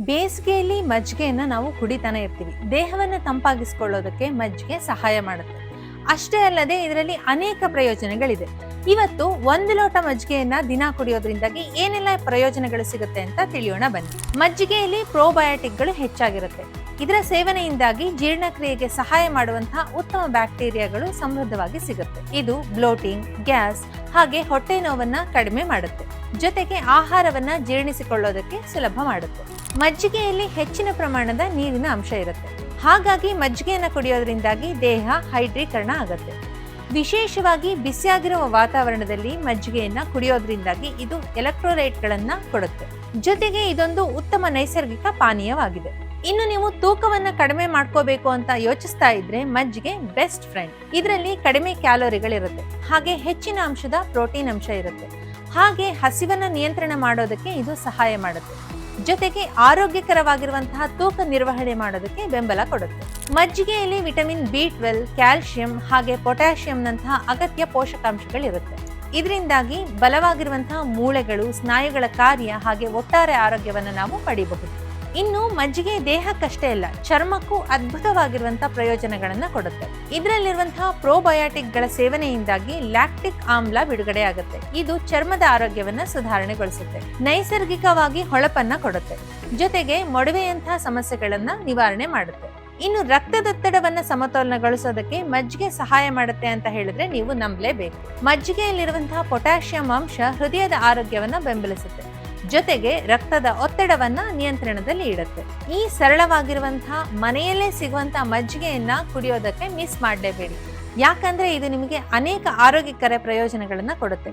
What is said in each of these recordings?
ಬೇಸಿಗೆಯಲ್ಲಿ ಮಜ್ಜಿಗೆಯನ್ನ ನಾವು ಕುಡಿತಾನೆ ಇರ್ತೀವಿ. ದೇಹವನ್ನು ತಂಪಾಗಿಸ್ಕೊಳ್ಳೋದಕ್ಕೆ ಮಜ್ಜಿಗೆ ಸಹಾಯ ಮಾಡುತ್ತೆ. ಅಷ್ಟೇ ಅಲ್ಲದೆ ಇದರಲ್ಲಿ ಅನೇಕ ಪ್ರಯೋಜನಗಳಿದೆ. ಇವತ್ತು ಒಂದು ಲೋಟ ಮಜ್ಜಿಗೆಯನ್ನ ದಿನ ಕುಡಿಯೋದ್ರಿಂದಾಗಿ ಏನೆಲ್ಲ ಪ್ರಯೋಜನಗಳು ಸಿಗುತ್ತೆ ಅಂತ ತಿಳಿಯೋಣ ಬನ್ನಿ. ಮಜ್ಜಿಗೆಯಲ್ಲಿ ಪ್ರೋಬಯೋಟಿಕ್ಗಳು ಹೆಚ್ಚಾಗಿರುತ್ತೆ. ಇದರ ಸೇವನೆಯಿಂದಾಗಿ ಜೀರ್ಣಕ್ರಿಯೆಗೆ ಸಹಾಯ ಮಾಡುವಂತಹ ಉತ್ತಮ ಬ್ಯಾಕ್ಟೀರಿಯಾಗಳು ಸಮೃದ್ಧವಾಗಿ ಸಿಗುತ್ತೆ. ಇದು ಬ್ಲೋಟಿಂಗ್, ಗ್ಯಾಸ್ ಹಾಗೆ ಹೊಟ್ಟೆ ನೋವನ್ನ ಕಡಿಮೆ ಮಾಡುತ್ತೆ. ಜೊತೆಗೆ ಆಹಾರವನ್ನ ಜೀರ್ಣಿಸಿಕೊಳ್ಳೋದಕ್ಕೆ ಸುಲಭ ಮಾಡುತ್ತೆ. ಮಜ್ಜಿಗೆಯಲ್ಲಿ ಹೆಚ್ಚಿನ ಪ್ರಮಾಣದ ನೀರಿನ ಅಂಶ ಇರುತ್ತೆ. ಹಾಗಾಗಿ ಮಜ್ಜಿಗೆಯನ್ನು ಕುಡಿಯೋದ್ರಿಂದಾಗಿ ದೇಹ ಹೈಡ್ರೀಕರಣ ಆಗುತ್ತೆ. ವಿಶೇಷವಾಗಿ ಬಿಸಿಯಾಗಿರುವ ವಾತಾವರಣದಲ್ಲಿ ಮಜ್ಜಿಗೆಯನ್ನ ಕುಡಿಯೋದ್ರಿಂದಾಗಿ ಇದು ಎಲೆಕ್ಟ್ರೋಲೈಟ್ಗಳನ್ನ ಕೊಡುತ್ತೆ. ಜೊತೆಗೆ ಇದೊಂದು ಉತ್ತಮ ನೈಸರ್ಗಿಕ ಪಾನೀಯವಾಗಿದೆ. ಇನ್ನು ನೀವು ತೂಕವನ್ನ ಕಡಿಮೆ ಮಾಡ್ಕೋಬೇಕು ಅಂತ ಯೋಚಿಸ್ತಾ ಇದ್ರೆ ಮಜ್ಜಿಗೆ ಬೆಸ್ಟ್ ಫ್ರೆಂಡ್. ಇದರಲ್ಲಿ ಕಡಿಮೆ ಕ್ಯಾಲೋರಿಗಳಿರುತ್ತೆ. ಹಾಗೆ ಹೆಚ್ಚಿನ ಅಂಶದ ಪ್ರೋಟೀನ್ ಅಂಶ ಇರುತ್ತೆ. ಹಾಗೆ ಹಸಿವನ್ನು ನಿಯಂತ್ರಣ ಮಾಡೋದಕ್ಕೆ ಇದು ಸಹಾಯ ಮಾಡುತ್ತೆ. ಜೊತೆಗೆ ಆರೋಗ್ಯಕರವಾಗಿರುವಂತಹ ತೂಕ ನಿರ್ವಹಣೆ ಮಾಡೋದಕ್ಕೆ ಬೆಂಬಲ ಕೊಡುತ್ತೆ. ಮಜ್ಜಿಗೆಯಲ್ಲಿ ವಿಟಮಿನ್ ಬಿ ಟ್ವೆಲ್ ಕ್ಯಾಲ್ಸಿಯಂ ಹಾಗೆ ಪೊಟ್ಯಾಷಿಯಂನಂತಹ ಅಗತ್ಯ ಪೋಷಕಾಂಶಗಳಿರುತ್ತೆ. ಇದರಿಂದಾಗಿ ಬಲವಾಗಿರುವಂತಹ ಮೂಳೆಗಳು, ಸ್ನಾಯುಗಳ ಕಾರ್ಯ ಹಾಗೆ ಒಟ್ಟಾರೆ ಆರೋಗ್ಯವನ್ನು ನಾವು ಪಡೆಯಬಹುದು ಇನ್ನು ಮಜ್ಜಿಗೆ ದೇಹಕ್ಕಷ್ಟೇ ಅಲ್ಲ, ಚರ್ಮಕ್ಕೂ ಅದ್ಭುತವಾಗಿರುವಂತಹ ಪ್ರಯೋಜನಗಳನ್ನ ಕೊಡುತ್ತೆ. ಇದರಲ್ಲಿರುವಂತಹ ಪ್ರೋಬಯೋಟಿಕ್ಗಳ ಸೇವನೆಯಿಂದಾಗಿ ಲ್ಯಾಕ್ಟಿಕ್ ಆಮ್ಲ ಬಿಡುಗಡೆ ಆಗುತ್ತೆ ಇದು ಚರ್ಮದ ಆರೋಗ್ಯವನ್ನ ಸುಧಾರಣೆಗೊಳಿಸುತ್ತೆ. ನೈಸರ್ಗಿಕವಾಗಿ ಹೊಳಪನ್ನ ಕೊಡುತ್ತೆ. ಜೊತೆಗೆ ಮೊಡವೆಯಂತಹ ಸಮಸ್ಯೆಗಳನ್ನ ನಿವಾರಣೆ ಮಾಡುತ್ತೆ. ಇನ್ನು ರಕ್ತದೊತ್ತಡವನ್ನ ಸಮತೋಲನಗೊಳಿಸೋದಕ್ಕೆ ಮಜ್ಜಿಗೆ ಸಹಾಯ ಮಾಡುತ್ತೆ ಅಂತ ಹೇಳಿದ್ರೆ ನೀವು ನಂಬಲೇಬೇಕು. ಮಜ್ಜಿಗೆಯಲ್ಲಿರುವಂತಹ ಪೊಟ್ಯಾಷಿಯಂ ಅಂಶ ಹೃದಯದ ಆರೋಗ್ಯವನ್ನ ಬೆಂಬಲಿಸುತ್ತೆ. ಜೊತೆಗೆ ರಕ್ತದ ಒತ್ತಡವನ್ನ ನಿಯಂತ್ರಣದಲ್ಲಿ ಇಡುತ್ತೆ. ಈ ಸರಳವಾಗಿರುವಂತಹ ಮನೆಯಲ್ಲೇ ಸಿಗುವಂತಹ ಮಜ್ಜಿಗೆಯನ್ನ ಕುಡಿಯೋದಕ್ಕೆ ಮಿಸ್ ಮಾಡಲೇಬೇಡಿ. ಯಾಕಂದ್ರೆ ಇದು ನಿಮಗೆ ಅನೇಕ ಆರೋಗ್ಯಕರ ಪ್ರಯೋಜನಗಳನ್ನ ಕೊಡುತ್ತೆ.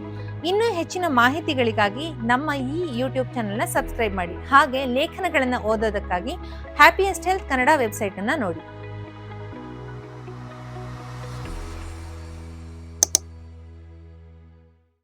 ಇನ್ನೂ ಹೆಚ್ಚಿನ ಮಾಹಿತಿಗಳಿಗಾಗಿ ನಮ್ಮ ಈ ಯೂಟ್ಯೂಬ್ ಚಾನೆಲ್ನ ಸಬ್ಸ್ಕ್ರೈಬ್ ಮಾಡಿ. ಹಾಗೆ ಲೇಖನಗಳನ್ನು ಓದೋದಕ್ಕಾಗಿ ಹ್ಯಾಪಿಯೆಸ್ಟ್ ಹೆಲ್ತ್ ಕನ್ನಡ ವೆಬ್ಸೈಟ್ ಅನ್ನ ನೋಡಿ.